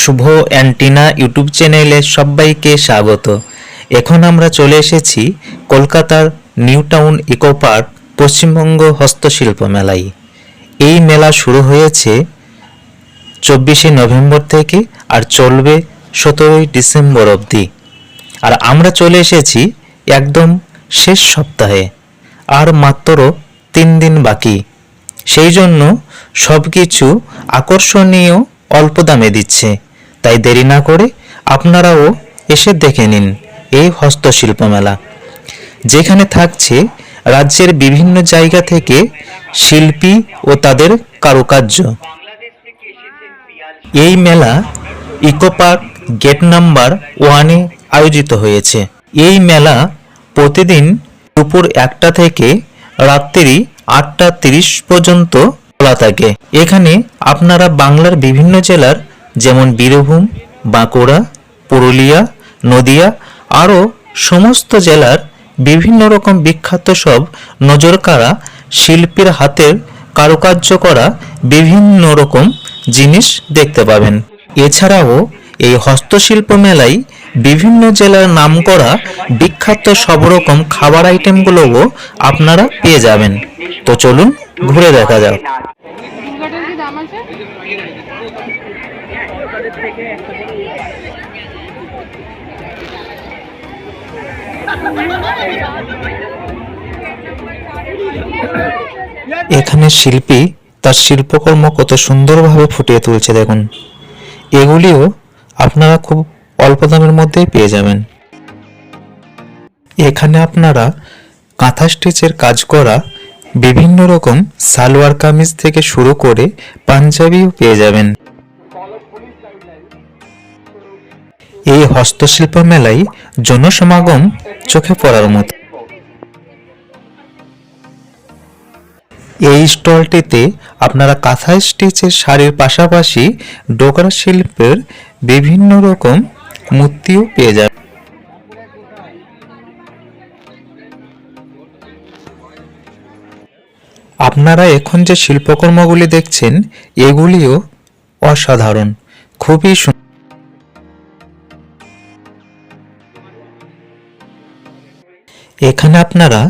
শুভ antenna YouTube চ্যানেলে সবাইকে স্বাগত। এখন আমরা চলে এসেছি কলকাতার New Town Eco Park Paschimbanga হস্তশিল্প মেলায়। এই মেলা শুরু হয়েছে চব্বিশে নভেম্বর থেকে আর চলবে সতেরোই ডিসেম্বর অবধি। আর আমরা চলে এসেছি একদম শেষ সপ্তাহে, আর মাত্র তিন দিন বাকি। সেই জন্য সব কিছু আকর্ষণীয় অল্প দামে দিচ্ছে। তাই দেরি না করে আপনারাও এসে দেখে নিন এই হস্তশিল্প মেলা যেখানে থাকছে রাজ্যের বিভিন্ন জায়গা থেকে শিল্পী ও তাদের কারুকার্য। এই মেলা ইকো পার্ক গেট নাম্বার ওয়ানে আয়োজিত হয়েছে। এই মেলা প্রতিদিন দুপুর একটা থেকে রাত্রি আটটা তিরিশ পর্যন্ত খোলা থাকে। এখানে আপনারা বাংলার বিভিন্ন জেলার যেমন বীরভূম, বাঁকুড়া, পুরুলিয়া, নদিয়া, আরও সমস্ত জেলার বিভিন্ন রকম বিখ্যাত সব নজরকাড়া শিল্পীর হাতের কারুকার্য করা বিভিন্ন রকম জিনিস দেখতে পাবেন। এছাড়াও এই হস্তশিল্প মেলায় বিভিন্ন জেলার নাম করা বিখ্যাত সব রকম খাবার আইটেমগুলোও আপনারা পেয়ে যাবেন। তো চলুন ঘুরে দেখা যাক। এখানে শিল্পী তার শিল্পকর্ম কত সুন্দরভাবে ফুটিয়ে তুলছে দেখুন। এগুলিও আপনারা খুব অল্প দামের মধ্যেই পেয়ে যাবেন। এখানে আপনারা কাঁথা স্টিচের কাজ করা বিভিন্ন রকম সালোয়ার কামিজ থেকে শুরু করে পাঞ্জাবিও পেয়ে যাবেন। এই হস্তশিল্প মেলায় জনসমাগম চোখে পড়ার মতো। এই স্টলটিতে আপনারা কাঁথা স্টিচের শাড়ির পাশাপাশি ডোকরা শিল্পের বিভিন্ন রকম মূর্তিও পেয়ে যাবেন। আপনারা এখন যে শিল্পকর্মগুলি দেখছেন, এগুলিও অসাধারণ, খুবই সুন্দর এখানে আপনারা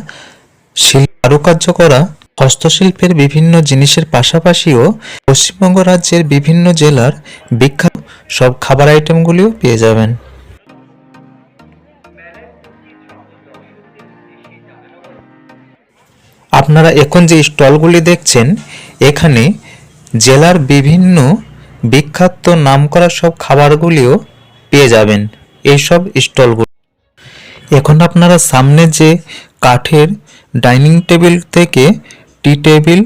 শিল্প কারুকার্য করা হস্তশিল্পের বিভিন্ন জিনিসের পাশাপাশিও পশ্চিমবঙ্গ রাজ্যের বিভিন্ন জেলার বিখ্যাত সব খাবার আইটেমগুলিও পেয়ে যাবেন। আপনারা এখন যে স্টলগুলি দেখছেন, এখানে জেলার বিভিন্ন বিখ্যাত নামকরা সব খাবারগুলিও পেয়ে যাবেন। এইসব স্টলগুলি এখন আপনারা সামনে যে কাঠের ডাইনিং টেবিল থেকে টি টেবিল,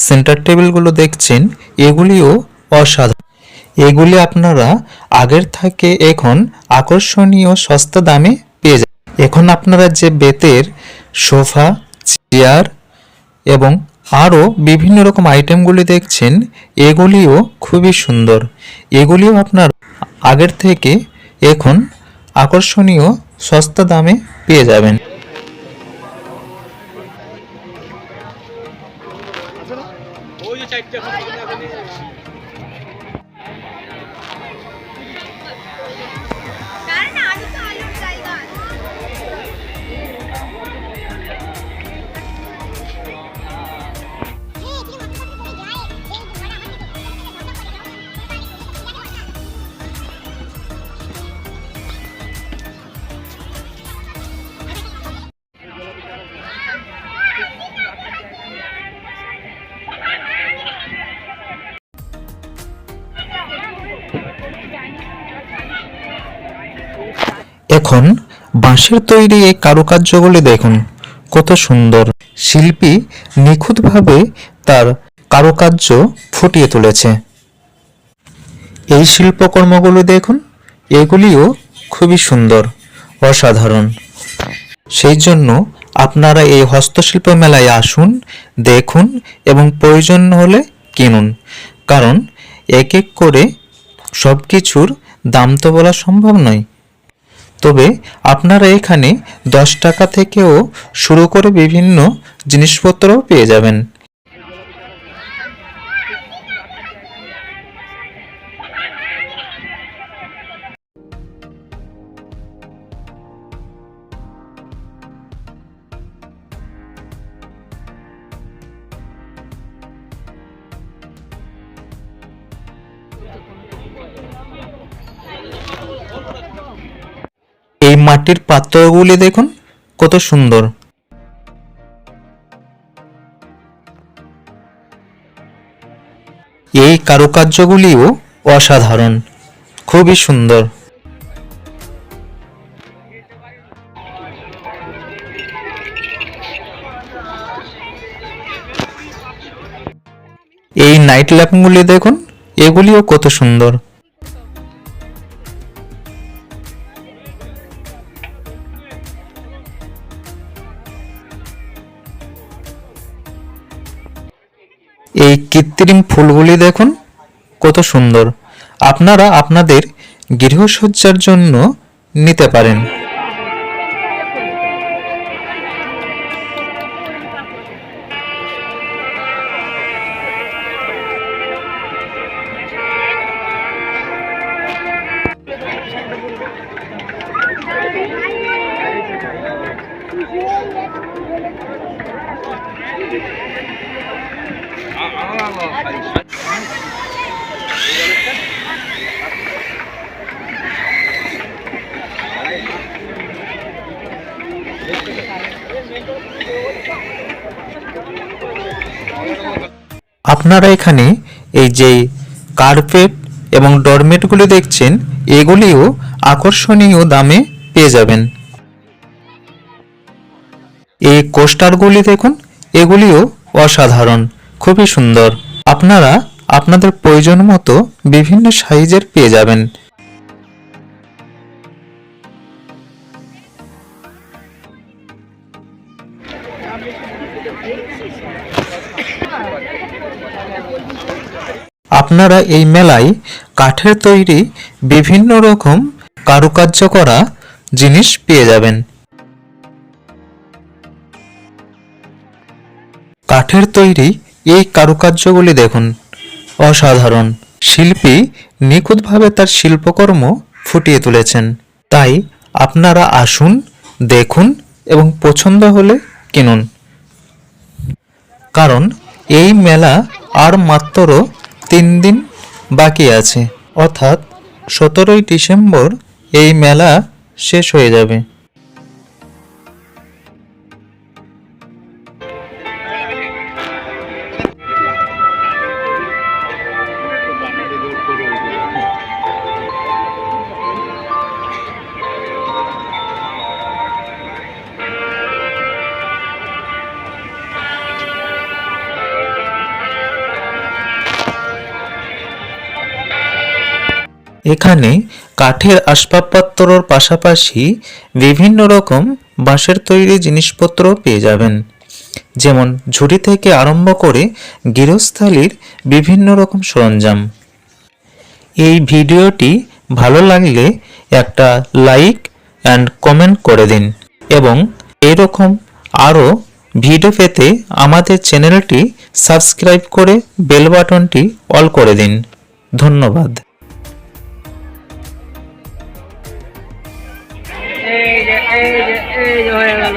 সেন্টার টেবিলগুলো দেখছেন, এগুলিও অসাধারণ। এগুলি আপনারা আগের থেকে এখন আকর্ষণীয় সস্তা দামে পেয়ে যান এখন আপনারা যে বেতের সোফা, চেয়ার এবং আরও বিভিন্ন রকম আইটেমগুলি দেখছেন, এগুলিও খুবই সুন্দর। এগুলিও আপনার আগের থেকে এখন আকর্ষণীয় সস্তা দামে পেয়ে যাবেন। এখন বাঁশের তৈরি এই কারুকার্যগুলি দেখুন, কত সুন্দর। শিল্পী নিখুঁতভাবে তার কারুকার্য ফুটিয়ে তুলেছে। এই শিল্পকর্মগুলো দেখুন, এগুলিও খুবই সুন্দর, অসাধারণ। সেই জন্য আপনারা এই হস্তশিল্প মেলায় আসুন, দেখুন এবং প্রয়োজন হলে কিনুন। কারণ এক এক করে সব কিছুর দাম তো বলা সম্ভব নয়। তবে আপনারা এখানে দশ টাকা থেকেও শুরু করে বিভিন্ন জিনিসপত্রও পেয়ে যাবেন। এই মাটির পাত্রগুলি দেখুন, কত সুন্দর। এই কারুকার্যগুলিও অসাধারণ, খুবই সুন্দর। এই নাইট ল্যাম্পগুলি দেখুন, এগুলিও কত সুন্দর। কৃত্রিম ফুলগুলি দেখুন কত সুন্দর। আপনারা আপনাদের গৃহসজ্জার জন্য নিতে পারেন। আপনারা এখানে এই যে কার্পেট এবং ডরমেটগুলি দেখছেন, এগুলিও আকর্ষণীয় দামে পেয়ে যাবেন। এই কোস্টারগুলি দেখুন, এগুলিও অসাধারণ। খুবই সুন্দর। আপনারা আপনাদের প্রয়োজন মতো বিভিন্ন সাইজের পেয়ে যাবেন। আপনারা এই মেলায় কাঠের তৈরি বিভিন্ন রকম কারুকার্য করা জিনিস পেয়ে যাবেন। কাঠের তৈরি এই কারুকার্যগুলি দেখুন। অসাধারণ। শিল্পী নিখুঁতভাবে তার শিল্পকর্ম ফুটিয়ে তুলেছেন। তাই আপনারা আসুন, দেখুন এবং পছন্দ হলে কিনুন। কারণ এই মেলা আর মাত্র তিন দিন বাকি আছে। অর্থাৎ সতেরোই ডিসেম্বর এই মেলা শেষ হয়ে যাবে। এখানে কাঠের আসবাবপত্রর পাশাপাশি বিভিন্ন রকম বাঁশের তৈরি জিনিসপত্র পেয়ে যাবেন। যেমন ঝুড়ি থেকে আরম্ভ করে গৃহস্থালির বিভিন্ন রকম সরঞ্জাম। এই ভিডিওটি ভালো লাগলে একটা লাইক অ্যান্ড কমেন্ট করে দিন এবং এরকম আরও ভিডিও পেতে আমাদের চ্যানেলটি সাবস্ক্রাইব করে বেল বাটনটি অল করে দিন। ধন্যবাদ। এই যে এই হয়ে গেল